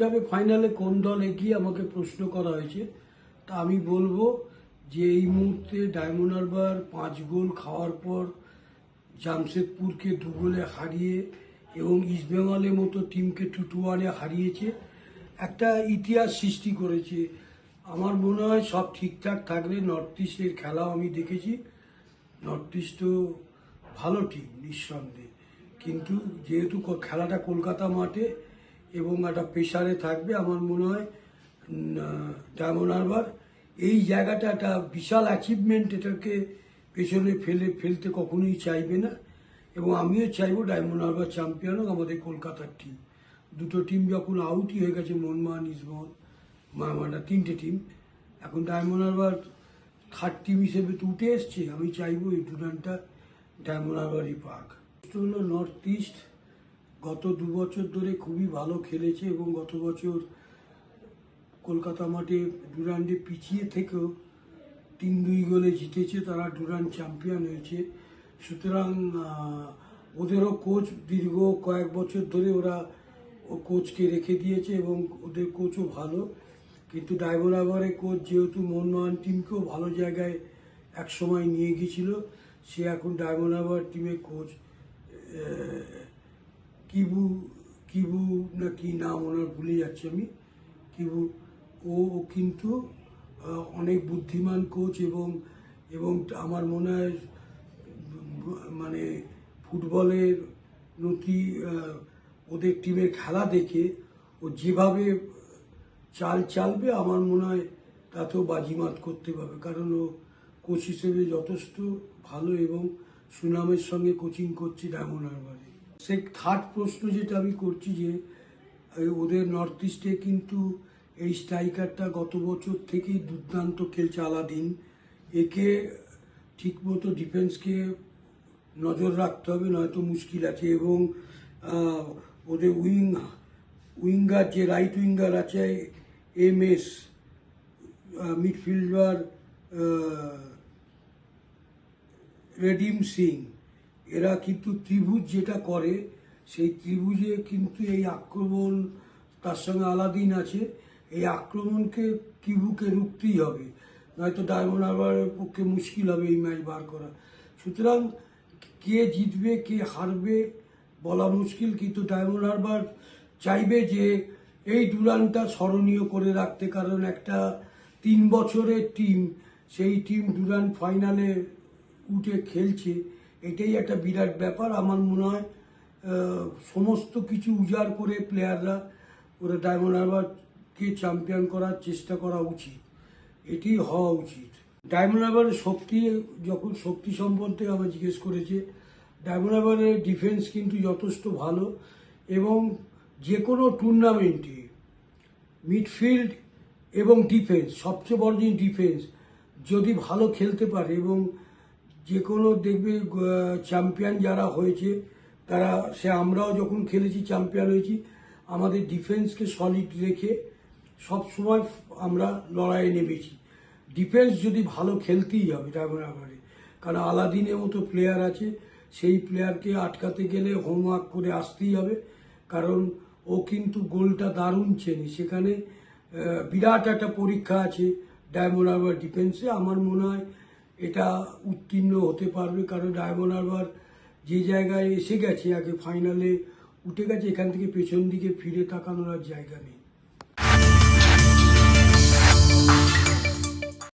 কাপে ফাইনালে কোন দল এগিয়ে আমাকে প্রশ্ন করা হয়েছে, তা আমি বলব যে এই মুহূর্তে ডায়মন্ড হারবার পাঁচ গোল খাওয়ার পর জামশেদপুরকে দু গোলে হারিয়ে এবং ইস্টবেঙ্গলের মতো টিমকে টু টু হারিয়েছে, একটা ইতিহাস সৃষ্টি করেছে। আমার মনে হয় সব ঠিকঠাক থাকলে নর্থ ইস্টের খেলাও আমি দেখেছি। নর্থ ইস্টও ভালো টিম নিঃসন্দেহে। কিন্তু যেহেতু খেলাটা কলকাতা মাঠে এবং একটা প্রেশারে থাকবে আমার মনে হয় ডায়মন্ড হারবার। এই জায়গাটা একটা বিশাল অ্যাচিভমেন্ট এটাকে পেছনে ফেলে, ফেলতে কখনোই চাইবে না। এবং আমিও চাইব ডায়মন্ড হারবার চ্যাম্পিয়ন হোক আমাদের কলকাতার টিম দুটো টিম যখন আউটই হয়ে গেছে, মনমোহন, ইসমোহন মানে তিনটে টিম এখন ডায়মন্ড হারবার থার্ড টিম হিসেবে তো উঠে এসছে। আমি চাইব এই টুর্নামেন্টটা ডায়মন্ড হারবারই পাক। নর্থ ইস্ট গত দু বছর ধরে খুবই ভালো খেলেছে এবং গত বছর কলকাতা মাঠে ডুরান্ডে পিছিয়ে থেকেও তিন দুই গোলে জিতেছে, তারা ডুরান্ড চ্যাম্পিয়ন হয়েছে। সুতরাং ওদেরও কোচ দীর্ঘ কয়েক বছর ধরে ওরা ও কোচকে রেখে দিয়েছে এবং ওদের কোচও ভালো। কিন্তু হারবারের কোচ যেহেতু মনমোহন টিমকেও ভালো জায়গায় এক সময় নিয়ে গিয়েছিল, সে এখন ডায়মন্ড হারবার টিমের কোচ কিবু কিবু না কি নাম ওনার ভুলে যাচ্ছি আমি। কিবু, ও কিন্তু অনেক বুদ্ধিমান কোচ এবং এবং আমার মনে হয় মানে ফুটবলের নতি ওদের টিমের খেলা দেখে ও যেভাবে চাল চালবে আমার মনে হয় তাতেও বাজিমাত করতে পারবে। কারণ ও কোচ হিসেবে যথেষ্ট ভালো এবং সুনামের সঙ্গে কোচিং করছে ডায়মন্ড হারবারে। সে থার্ড প্রশ্ন যেটা আমি করছি যে ওদের নর্থ ইস্টে কিন্তু এই স্ট্রাইকারটা গত বছর থেকেই দুর্দান্ত খেলছে আলাদিন। একে ঠিকমতো ডিফেন্সকে নজর রাখতে হবে, নয়তো মুশকিল আছে এবং ওদের উইং উইঙ্গার যে রাইট উইঙ্গার আছে, M S midfielder redeem Singh. এরা কিন্তু ত্রিভুজ যেটা করে, সেই ত্রিভুজে কিন্তু এই আক্রমণ তার সঙ্গে আলাদিন আছে। এই আক্রমণকে কিবুকে রুখতেই হবে। নয়তো ডায়মন্ড হারবারের পক্ষে মুশকিল হবে এই ম্যাচ বার করা। সুতরাং কে জিতবে, কে হারবে বলা মুশকিল, কিন্তু ডায়মন্ড হারবার চাইবে যে এই ডুরানটা স্মরণীয় করে রাখতে, কারণ একটা তিন বছরের টিম, সেই টিম ডুরান ফাইনালে উঠে খেলছে। এটাই একটা বিরাট ব্যাপার। আমার মনে হয় সমস্ত কিছু উজাড় করে প্লেয়াররা ওরা ডায়মন্ড হারবারকে চ্যাম্পিয়ন করার চেষ্টা করা উচিত। এটি হওয়া উচিত। ডায়মন্ড হারবারের শক্তি, যখন শক্তি সম্বন্ধে আমার জিজ্ঞেস করেছে ডায়মন্ড হারবারের ডিফেন্স কিন্তু যথেষ্ট ভালো এবং যে কোনো টুর্নামেন্টে মিডফিল্ড এবং ডিফেন্স সবচেয়ে বড় জিনিস ডিফেন্স যদি ভালো খেলতে পারে এবং যে কোনো দেখবে চ্যাম্পিয়ন যারা হয়েছে, তারা, সে আমরাও যখন খেলেছি চ্যাম্পিয়ন হয়েছি, আমাদের ডিফেন্সকে সলিড রেখে সব সময় আমরা লড়াইয়ে নেমেছি। ডিফেন্স যদি ভালো খেলতেই হবে ডায়মন্ড হারবারে কারণ আলাদিনের মতো প্লেয়ার আছে, সেই প্লেয়ারকে আটকাতে গেলে হোমওয়ার্ক করে আসতেই হবে। কারণ ও কিন্তু গোলটা দারুণ চেনে। সেখানে বিরাট একটা পরীক্ষা আছে ডায়মন্ড হারবার ডিফেন্সে আমার মনে হয় এটা উত্তীর্ণ হতে পারবে, কারণ ডায়মন্ড হারবার যে জায়গায় এসে গেছে, আগে ফাইনালে উঠে গেছে, এখান থেকে পেছন দিকে ফিরে তাকানোর আর জায়গা নেই।